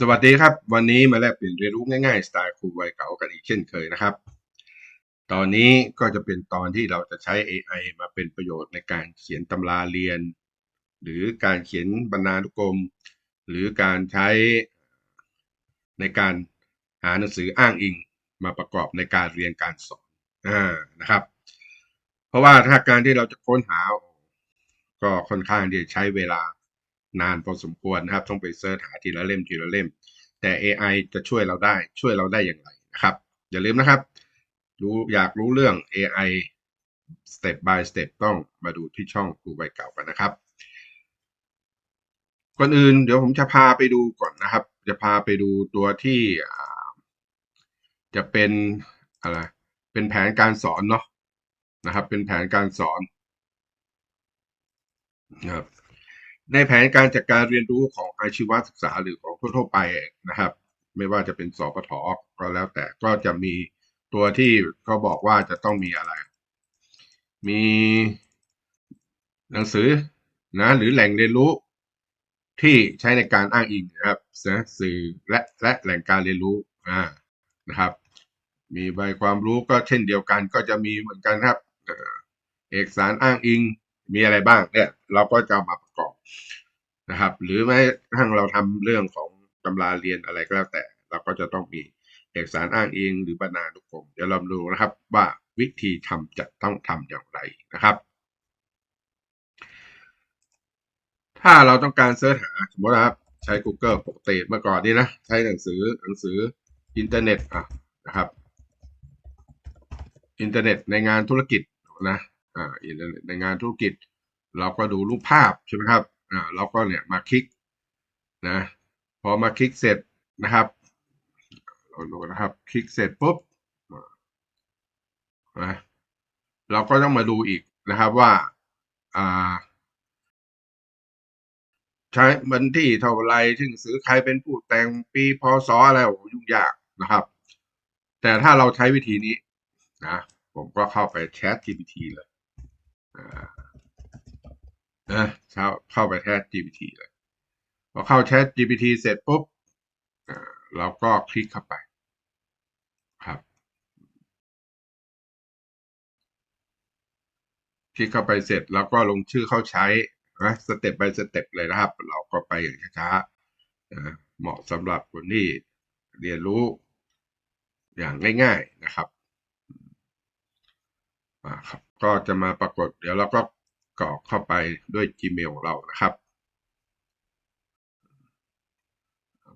สวัสดีครับ วันนี้มาแลกเปลี่ยนเรียนรู้ง่ายๆ สไตล์ครูวัยเก่ากันอีกเช่นเคยนะครับ ตอนนี้ก็จะเป็นตอนที่เราจะใช้ AI มาเป็นประโยชน์ในการเขียนตำราเรียน หรือการเขียนบรรณานุกรม หรือการใช้ในการหาหนังสืออ้างอิงมาประกอบในการเรียนการสอนอนะครับ เพราะว่าถ้าการที่เราจะค้นหาก็ค่อนข้างที่จะใช้เวลา นานพอสมควรนะครับ ต้องไปเสิร์ชหาทีละเล่มทีละเล่ม แต่ AI จะช่วยเราได้ช่วยเราได้อย่างไรนะครับ อย่าลืมนะครับ รู้อยากรู้เรื่อง AI step by step ต้องมาดูที่ช่องครูใบเก่ากันนะครับก่อนอื่นเดี๋ยวผมจะพาไปดูก่อนนะครับ จะพาไปดูตัวที่จะเป็นอะไรเป็นแผนการสอนเนาะนะครับ เป็นแผนการสอนนะครับ ในแผนการจัดการเรียนรู้ของอาชีวศึกษาหรือของทั่วๆไปนะครับ ไม่ว่าจะเป็นสปทก็แล้วแต่ก็จะมีตัวที่เขาบอกว่าจะต้องมีอะไร มีหนังสือนะหรือแหล่งเรียนรู้ที่ใช้ในการอ้างอิงนะครับนะสื่อและและแหล่งการเรียนรู้อ่านะครับ มีใบความรู้ก็เช่นเดียวกันก็จะมีเหมือนกันครับเอกสารอ้างอิงมีอะไรบ้างเนี่ยเราก็จะมาประกอบนะครับ หรือแม้กระทั่งเราทำเรื่องของตำราเรียนอะไรก็แล้วแต่ เราก็จะต้องมีเอกสารอ้างอิงหรือบรรณานุกรมเดี๋ยวเราดูนะครับว่าวิธีทำจะต้องทำอย่างไรนะครับ ถ้าเราต้องการเสิร์ชหาสมมตินะครับ ใช้ Google ปกติเมื่อก่อนนี่นะ ใช้หนังสือหนังสืออินเทอร์เน็ตอะนะครับ อินเทอร์เน็ตในงานธุรกิจนะอ่าอินเทอร์เน็ตในงานธุรกิจ เราก็ดูรูปภาพใช่ไหมครับอ่าเราก็เนี่ยมาคลิกนะพอมาคลิกเสร็จนะครับเราดูนะครับ คลิกเสร็จปุ๊บนะเราก็ต้องมาดูอีกนะครับว่าอ่าใช้วันที่เท่าไรถึงซื้อใครเป็นผู้แต่งปีพศอะไรโอ้ยุ่งยากนะครับ แต่ถ้าเราใช้วิธีนี้นะผมก็เข้าไปแชท GPT เลยอ่า นะเข้าเข้าไปแชท GPT เลยพอเข้าแชท GPT เสร็จปุ๊บเราก็คลิกเข้าไปครับ คลิกเข้าไปเสร็จแล้วก็ลงชื่อเข้าใช้นะสเต็ป by สเต็ปเลยนะครับ เราก็ไปอย่างช้าๆนะเหมาะสำหรับคนที่เรียนรู้อย่างง่าย ๆนะครับอ่าครับ ก็จะมาปรากฏเดี๋ยวเราก็ รอกเข้าไปด้วย Gmail ของเรานะครับ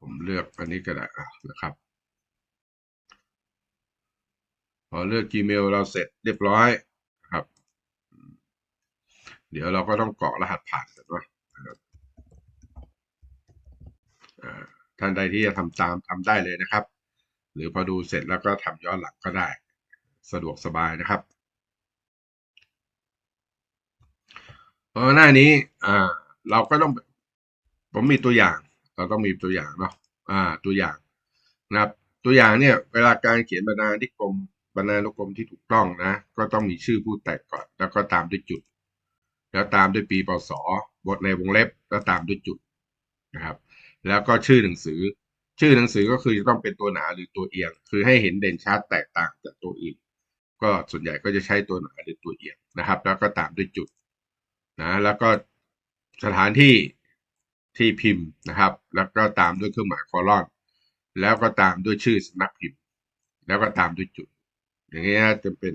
ผมเลือกอันนี้ก็ได้นะครับ พอเลือก Gmail เราเสร็จเรียบร้อยนะครับ เดี๋ยวเราก็ต้องกรอกรหัสผ่านกันว่าท่านใดที่จะทำตามทำได้เลยนะครับ หรือพอดูเสร็จแล้วก็ทำย้อนหลังก็ได้ สะดวกสบายนะครับ เพราะหน้านี้อ่าเราก็ต้องผมมีตัวอย่าง เราต้องมีตัวอย่างเนาะอ่า ตัวอย่างนะครับ ตัวอย่างเนี่ย เวลาการเขียนบรรณาธิกรมบรรณานุกรมที่ถูกต้องนะ ก็ต้องมีชื่อผู้แต่งก่อน แล้วก็ตามด้วยจุด แล้วตามด้วยปีพศบทในวงเล็บแล้วตามด้วยจุดนะครับ แล้วก็ชื่อหนังสือ ชื่อหนังสือก็คือจะต้องเป็นตัวหนาหรือตัวเอียง คือให้เห็นเด่นชัดแตกต่างจากตัวอื่น ก็ส่วนใหญ่ก็จะใช้ตัวหนาหรือตัวเอียงนะครับ แล้วก็ตามด้วยจุด นะแล้วก็สถานที่ที่พิมพ์นะครับ แล้วก็ตามด้วยเครื่องหมายคอลอนแล้วก็ตามด้วยชื่อสำนักพิมพ์ แล้วก็ตามด้วยจุด อย่างนี้นะจะเป็น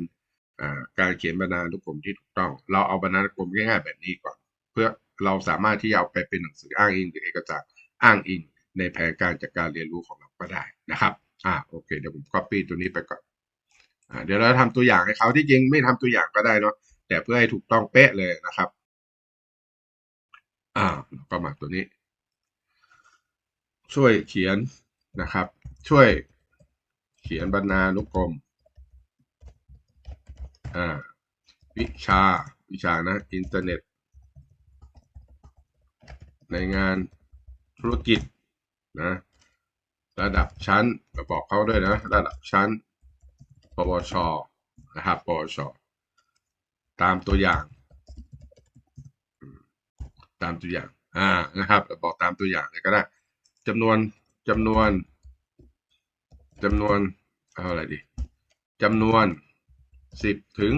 การเขียนบรรณานุกรมที่ถูกต้อง เราเอาบรรณานุกรมง่ายๆแบบนี้ก่อน เพื่อเราสามารถที่จะเอาไปเป็นหนังสืออ้างอิงหรือเอกสารอ้างอิง ในแผนการจัดการเรียนรู้ของเราก็ได้นะครับอ่าโอเคเดี๋ยวผม copy ตัวนี้ไปก่อนอ่าเดี๋ยวเราทำตัวอย่างให้เขาที่จริงไม่ทำตัวอย่างก็ได้เนาะแต่เพื่อให้ถูกต้องเป๊ะเลยนะครับ อ่าก็มาตัวนี้ ช่วยเขียนนะครับ ช่วยเขียนบรรณานุกรมอ่าวิชาวิชานะอินเทอร์เน็ต ในงานธุรกิจนะระดับชั้นเราบอกเขาด้วยนะ ระดับชั้น ปวชนะครับ ปวช ตามตัวอย่าง ตามตัวอย่างอ่านะครับเราบอกตามตัวอย่างเลยก็ได้จำนวนจำนวนจำนวนเอาอะไรดีจำนวนสิบถึง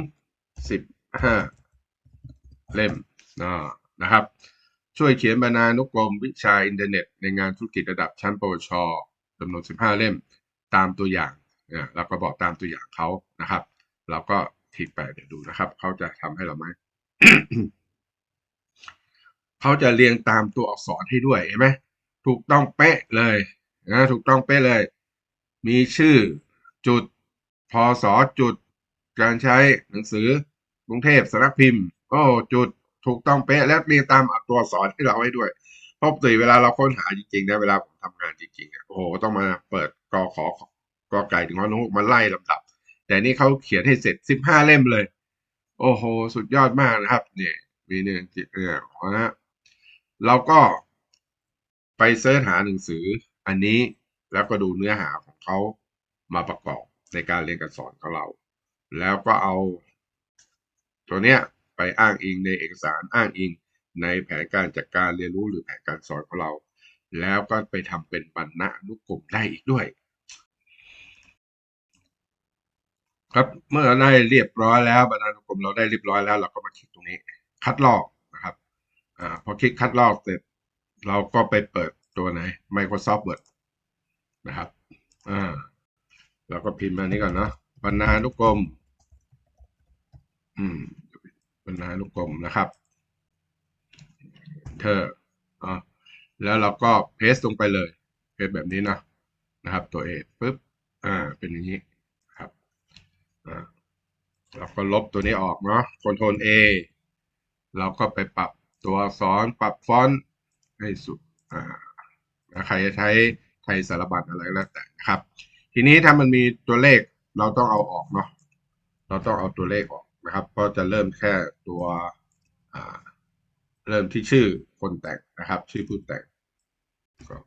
สิบห้าเล่มอ่านะครับ ช่วยเขียนบรรณานุกรมวิชาอินเทอร์เน็ต ในงานธุรกิจระดับชั้นปวชจำนวน 15 เล่มตามตัวอย่างเนี่ยเราก็บอกตามตัวอย่างเขานะครับ เราก็ทิกไปเดี๋ยวดูนะครับ เขาจะทำให้เราไหม เขาจะเรียงตามตัวอักษรให้ด้วยเห็นไหมถูกต้องเป๊ะเลยนะถูกต้องเป๊ะเลย มีชื่อจุดพศจุด การใช้หนังสือกรุงเทพสำนักพิมพ์โอ้จุดถูกต้องเป๊ะแล้วเรียงตามตัวอักษรที่เราให้ด้วยพราะปกติเวลาเราค้นหาจริงๆนะเวลาผมทำงานจริงๆอะโอ้โหต้องมาเปิดกอขอกอไก่ถึงฮอนกมาไล่ลำดับ แต่นี่เขาเขียนให้เสร็จสิบห้าเล่มเลย โอ้โห สุดยอดมากนะครับ เนี่ย มีหนึ่งจิตเนี่ยนะฮะ เราก็ไปเสิร์ชหาหนังสืออันนี้แล้วก็ดูเนื้อหาของเขามาประกอบในการเรียนการสอนของเรา แล้วก็เอา ตัวเนี้ยไปอ้างอิงในเอกสารอ้างอิงในแผนการจัดการเรียนรู้หรือแผนการสอนของเรา แล้วก็ไปทำเป็นบรรณานุกรมได้อีกด้วย ครับเมื่อได้เรียบร้อยแล้วบรรณานุกรมเราได้เรียบร้อยแล้วเราก็มาคลิกตรงนี้ คัดลอก อ่าพอคลิกคัดลอกเสร็จ เราก็ไปเปิดตัวไหน Microsoft Word นะครับอ่าเราก็พิมพ์อันนี้ก่อนเนาะบรรณานุกรม อืมบรรณานุกรมนะครับเธออ่าแล้วเราก็เพสลงไปเลยเพสแบบนี้นะนะครับ ตัวเอปุ๊บอ่าเป็นอย่างนี้ครับอ่าเราก็ลบตัวนี้ออกเนาะคอนโทรล A เราก็ไปปรับ ตัวอักษรปรับฟอนต์ให้สุดอ่าใครจะใช้ไทยสารบัญอะไรแล้วแต่นะครับ ทีนี้ถ้ามันมีตัวเลขเราต้องเอาออกเนาะเราต้องเอาตัวเลขออกนะครับ เพราะจะเริ่มแค่ตัวเริ่มที่ชื่อคนแต่งนะครับ ชื่อผู้แต่งก็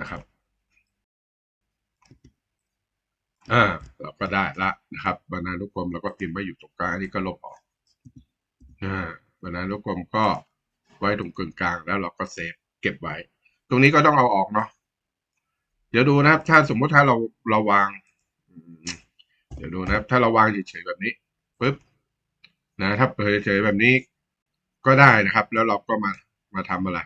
นะครับอ่าเราก็ได้ละนะครับบรรณานุกรมเราก็พิมพ์ไว้อยู่ตรงกลางอันนี้ก็ลบออกอ่าบรรณานุกรมก็ ไว้ตรงกลางกลางแล้วเราก็เซฟเก็บไว้ ตรงนี้ก็ต้องเอาออกเนาะเดี๋ยวดูนะครับ ถ้าสมมติถ้าเราเราวางเดี๋ยวดูนะครับ ถ้าเราวางเฉยๆแบบนี้ปุ๊บนะถ้าเปิดเฉยๆแบบนี้ก็ได้นะครับ แล้วเราก็มามาทำอะไร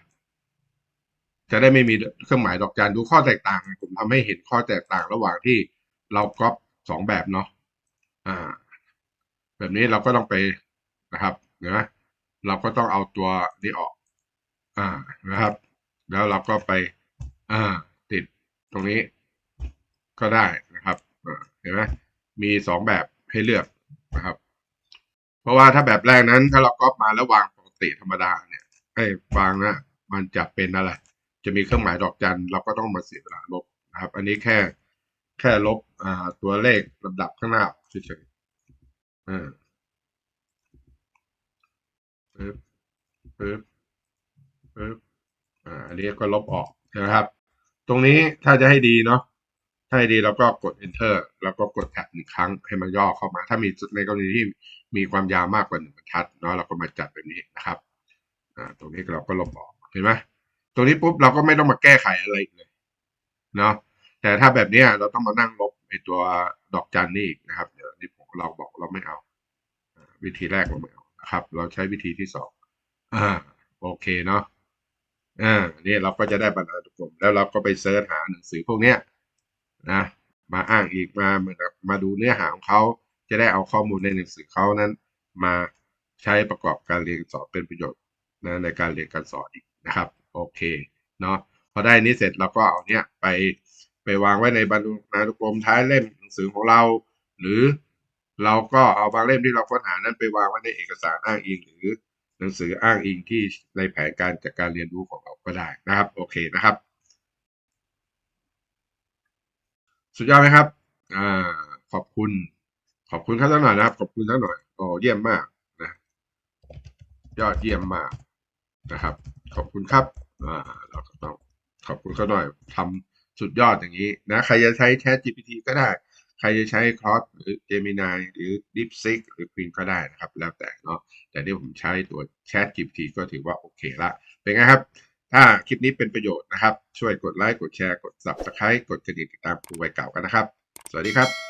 จะได้ไม่มีเครื่องหมายดอกจันดูข้อแตกต่างผมทำให้เห็นข้อแตกต่างระหว่างที่เราก๊อปสองแบบเนาะอ่า แบบนี้เราก็ต้องไปนะครับเห็นไหม เราก็ต้องเอาตัวนี้ออก อ่านะครับ แล้วเราก็ไป อ่า ติดตรงนี้ก็ได้นะครับเห็นไหมมีสองแบบให้เลือกนะครับ เพราะว่าถ้าแบบแรกนั้น ถ้าเราก๊อปมาแล้ววางปกติธรรมดาเนี่ยให้วางนะมันจะเป็นอะไร จะมีเครื่องหมายดอกจันเราก็ต้องมาเสียเวลาลบนะครับ อันนี้แค่แค่ลบอ่าตัวเลขลำดับข้างหน้าเฉยๆอ่า ปึ๊บปึ๊บปึ๊บอ่าอันนี้ก็ลบออกนะครับ ตรงนี้ถ้าจะให้ดีเนาะถ้าให้ดีเราก็กด enter แล้วก็กดแท็บหนึ่งครั้งให้มันย่อเข้ามา ถ้ามีในกรณีที่มีความยาวมากกว่าหนึ่งบรรทัดเนาะเราก็มาจัดแบบนี้นะครับอ่าตรงนี้เราก็ลบออกเห็นไหมตรงนี้ปุ๊บเราก็ไม่ต้องมาแก้ไขอะไรเลยเนาะแต่ถ้าแบบนี้เราต้องมานั่งลบไอตัวดอกจันนี่อีกนะครับ เดี๋ยวนี้ผมเราบอกเราไม่เอา วิธีแรกเราไม่เอา ครับ เราใช้วิธีที่สองอ่าโอเคเนาะอ่านี่เราก็จะได้บรรณานุกรมแล้วเราก็ไปเสิร์ชหาหนังสือพวกเนี้ยนะมาอ้างอีกมาเหมือนมาดูเนื้อหาของเขาจะได้เอาข้อมูลในหนังสือเขานั้น มาใช้ประกอบการเรียนสอนเป็นประโยชน์นะในการเรียนการสอนอีกนะครับ โอเคเนาะพอได้นี้เสร็จเราก็เอาเนี้ยไปไปวางไว้ในบรรณานุกรมท้ายเล่มหนังสือของเรา หรือ เราก็เอาบางเล่มที่เราค้นหานั้นไปวางไว้ในเอกสารอ้างอิง หรือหนังสืออ้างอิงที่ในแผนการจัดการเรียนรู้ของเราก็ได้นะครับ โอเคนะครับ สุดยอดไหมครับอ่าขอบคุณ ขอบคุณท่านหน่อยนะครับ ขอบคุณท่านหน่อยโอ้เยี่ยมมากนะ ยอดเยี่ยมมากนะครับ ขอบคุณครับอ่าเราต้องขอบคุณเขาหน่อยทำสุดยอดอย่างนี้นะ ใครจะใช้ Chat GPT ก็ได้ ใครจะใช้คลอสหรือเจมินายหรือดิฟซิกหรือควีนก็ได้นะครับ แล้วแต่เนาะแต่ที่ผมใช้ตัว Chat GPT ก็ถือว่าโอเคละเป็นไงครับ ถ้าคลิปนี้เป็นประโยชน์นะครับ ช่วยกดไลค์กดแชร์กด subscribe กดกระดิ่งติดตามครูไวเก่ากันนะครับ สวัสดีครับ